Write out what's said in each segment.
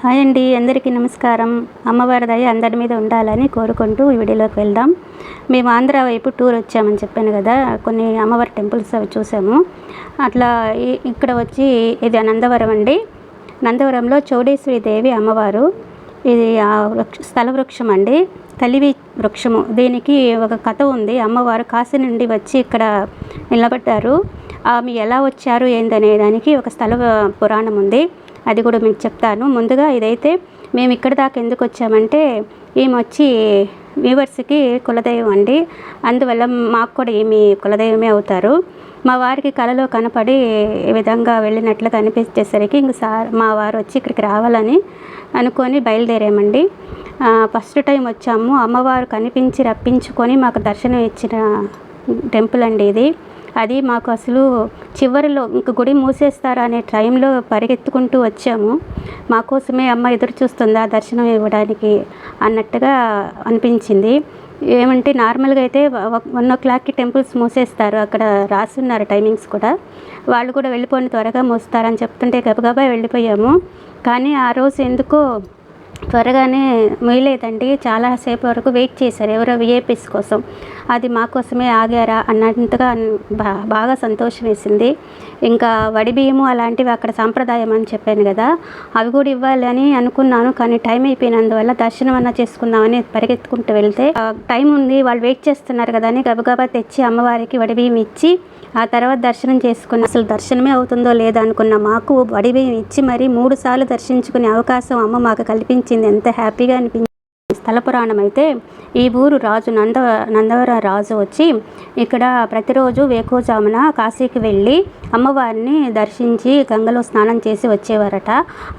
Hi అండి అందరికీ నమస్కారం. అమ్మవారి దయ అందరి మీద ఉండాలని కోరుకుంటూ ఈ వీడియోలోకి వెళ్దాం. మేము ఆంధ్ర వైపు టూర్ వచ్చామని చెప్పాను కదా కొన్ని అమ్మవారి టెంపుల్స్ అవి చూసాము. అట్లా ఇక్కడ వచ్చి ఇది నందవరం అండి. నందవరంలో చౌడేశ్వరి దేవి అమ్మవారు. ఇది ఆ వృక్ష స్థల వృక్షం అండి. కలివి వృక్షము. దీనికి ఒక కథ ఉంది. అమ్మవారు కాశీ నుండి వచ్చి ఇక్కడ నిలబడ్డారు. ఆమె ఎలా వచ్చారు ఏందనే దానికి ఒక స్థల పురాణం ఉంది. అది కూడా మీకు చెప్తాను. ముందుగా ఇదైతే మేము ఇక్కడ దాకా ఎందుకు వచ్చామంటే ఈమె వచ్చి వ్యూవర్స్కి కులదైవం అండి. అందువల్ల మాకు కూడా ఈమె కులదైవమే అవుతారు. మా వారికి కలలో కనపడి ఈ విధంగా వెళ్ళినట్లుగా అనిపించేసరికి ఇంక సార్ మా వారు వచ్చి ఇక్కడికి రావాలని అనుకొని బయలుదేరామండి. ఫస్ట్ టైం వచ్చాము. అమ్మవారు కనిపించి రప్పించుకొని మాకు దర్శనం ఇచ్చిన టెంపుల్ అండి ఇది. అది మాకు అసలు చివరిలో ఇంక గుడి మూసేస్తారా అనే టైంలో పరిగెత్తుకుంటూ వచ్చాము. మా కోసమే అమ్మ ఎదురు చూస్తుందా దర్శనం ఇవ్వడానికి అన్నట్టుగా అనిపించింది. ఏమంటే నార్మల్గా అయితే వన్ ఓ క్లాక్కి టెంపుల్స్ మూసేస్తారు. అక్కడ రాసున్నారు టైమింగ్స్ కూడా. వాళ్ళు కూడా వెళ్ళిపోండి త్వరగా మూస్తారని చెప్తుంటే గబగబా వెళ్ళిపోయాము. కానీ ఆ రోజు ఎందుకో త్వరగానే మొయ్యలేదండి చాలాసేపు వరకు వెయిట్ చేశారు. ఎవరో విఐపీస్ కోసం. అది మా కోసమే ఆగారా అన్నంతగా బాగా సంతోషం వేసింది. ఇంకా వడి బియ్యము అలాంటివి అక్కడ సాంప్రదాయం అని చెప్పాను కదా అవి కూడా ఇవ్వాలి అని అనుకున్నాను. కానీ టైం అయిపోయినందువల్ల దర్శనం అన్న చేసుకుందామని పరిగెత్తుకుంటూ వెళ్తే టైం ఉంది. వాళ్ళు వెయిట్ చేస్తున్నారు కదా అని గబగబా తెచ్చి అమ్మవారికి వడి బియ్యం ఇచ్చి ఆ తర్వాత దర్శనం చేసుకుని అసలు దర్శనమే అవుతుందో లేదో అనుకున్న మాకు వడి బియ్యం ఇచ్చి మరి మూడు సార్లు దర్శించుకునే అవకాశం అమ్మ మాకు అనిపించింది. ఎంత హ్యాపీగా అనిపించింది. స్థల పురాణం అయితే ఈ ఊరు రాజు నంద నందవర రాజు వచ్చి ఇక్కడ ప్రతిరోజు వేకోజామున కాశీకి వెళ్ళి అమ్మవారిని దర్శించి గంగలో స్నానం చేసి వచ్చేవారట.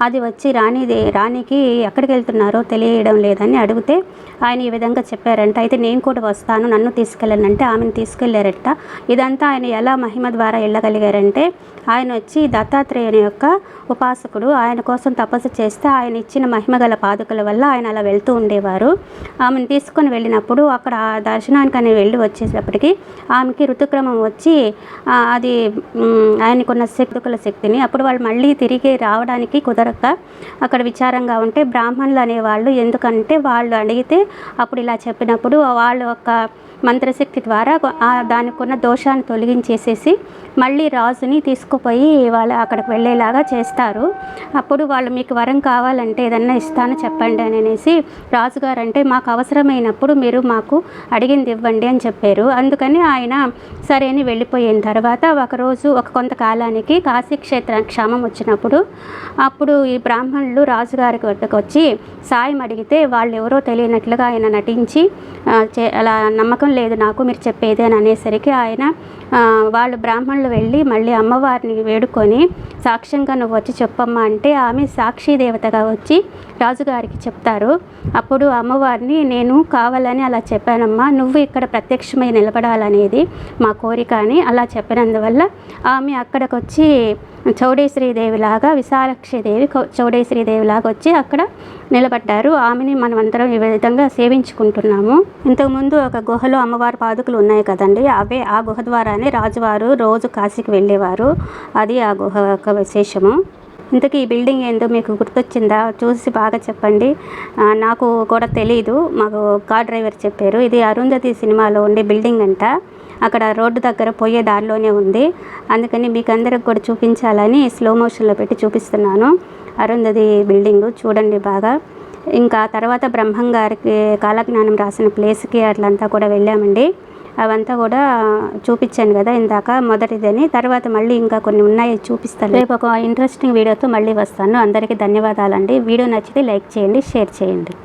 అది వచ్చి రాణి రాణికి ఎక్కడికి వెళ్తున్నారో తెలియడం లేదని అడిగితే ఆయన ఈ విధంగా చెప్పారంట. అయితే నేను కూడా వస్తాను నన్ను తీసుకెళ్ళానంటే ఆమెను తీసుకెళ్ళారట. ఇదంతా ఆయన ఎలా మహిమ ద్వారా వెళ్ళగలిగారంటే ఆయన వచ్చి దత్తాత్రేయుని యొక్క ఉపాసకుడు ఆయన కోసం తపస్సు చేస్తే ఆయన ఇచ్చిన మహిమ గల పాదుకల వల్ల ఆయన అలా వెళ్తూ ఉండేవారు. ఆమెను తీసుకొని వెళ్ళినప్పుడు అక్కడ ఆ దర్శనానికి అని వెళ్ళి వచ్చేటప్పటికి ఆమెకి ఋతుక్రమం వచ్చి అది ఆయనకున్న శక్తుకుల శక్తిని అప్పుడు వాళ్ళు మళ్ళీ తిరిగి రావడానికి కుదరక అక్కడ విచారంగా ఉంటే బ్రాహ్మణులు అనేవాళ్ళు ఎందుకంటే వాళ్ళు అడిగితే అప్పుడు ఇలా చెప్పినప్పుడు వాళ్ళ యొక్క మంత్రశక్తి ద్వారా దానికున్న దానికి ఉన్న దోషాన్ని తొలగించేసేసి మళ్ళీ రాజుని తీసుకుపోయి వాళ్ళు అక్కడికి వెళ్ళేలాగా చేస్తారు. అప్పుడు వాళ్ళు మీకు వరం కావాలంటే ఏదన్నా ఇస్తాను చెప్పండి అని అనేసి రాజుగారు అంటే మాకు అవసరమైనప్పుడు మీరు మాకు అడిగింది ఇవ్వండి అని చెప్పారు. అందుకని ఆయన సరే అని వెళ్ళిపోయిన తర్వాత ఒకరోజు ఒక కొంతకాలానికి కాశీక్షేత్ర క్షామం వచ్చినప్పుడు అప్పుడు ఈ బ్రాహ్మణులు రాజుగారికి వద్దకు వచ్చి సాయం అడిగితే వాళ్ళు ఎవరో తెలియనట్లుగా ఆయన నటించి అలా నమ్మకం లేదు నాకు మీరు చెప్పేది అని అనేసరికి ఆయన వాళ్ళు బ్రాహ్మణులు వెళ్ళి మళ్ళీ అమ్మవారిని వేడుకొని సాక్ష్యంగా నువ్వు వచ్చి చెప్పమ్మా అంటే ఆమె సాక్షి దేవతగా వచ్చి రాజుగారికి చెప్తారు. అప్పుడు అమ్మవారిని నేను కావాలని అలా చెప్పానమ్మా నువ్వు ఇక్కడ ప్రత్యక్షమై నిలబడాలనేది మా కోరిక అని అలా చెప్పినందువల్ల ఆమె అక్కడికి వచ్చి చౌడేశ్వరీదేవిలాగా విశాలక్షిదేవి చౌడేశ్వరీదేవిలాగా వచ్చి అక్కడ నిలబడ్డారు. ఆమెని మనం అందరం ఈ విధంగా సేవించుకుంటున్నాము. ఇంతకుముందు ఒక గుహలో అమ్మవారి పాదుకలు ఉన్నాయి కదండి. అవే ఆ గుహ ద్వారానే రాజువారు రోజు కాశీకి వెళ్ళేవారు. అది ఆ గుహ యొక్క విశేషము. ఇంతకీ ఈ బిల్డింగ్ ఏందో మీకు గుర్తొచ్చిందా? చూసి బాగా చెప్పండి. నాకు కూడా తెలియదు మాకు కార్ డ్రైవర్ చెప్పారు. ఇది అరుంధతి సినిమాలో ఉండే బిల్డింగ్ అంట. అక్కడ రోడ్డు దగ్గర పోయే దారిలోనే ఉంది. అందుకని మీకు అందరికి కూడా చూపించాలని స్లో మోషన్లో పెట్టి చూపిస్తున్నాను. అరుంధతి బిల్డింగ్ చూడండి బాగా. ఇంకా తర్వాత బ్రహ్మం గారికి కాలజ్ఞానం రాసిన ప్లేస్కి అట్లంతా కూడా వెళ్ళామండి. అవంతా కూడా చూపించాను కదా ఇందాక మొదటిదని. తర్వాత మళ్ళీ ఇంకా కొన్ని ఉన్నాయి చూపిస్తాను. రేపు ఒక ఇంట్రెస్టింగ్ వీడియోతో మళ్ళీ వస్తాను. అందరికీ ధన్యవాదాలండి. వీడియో నచ్చితే లైక్ చేయండి షేర్ చేయండి.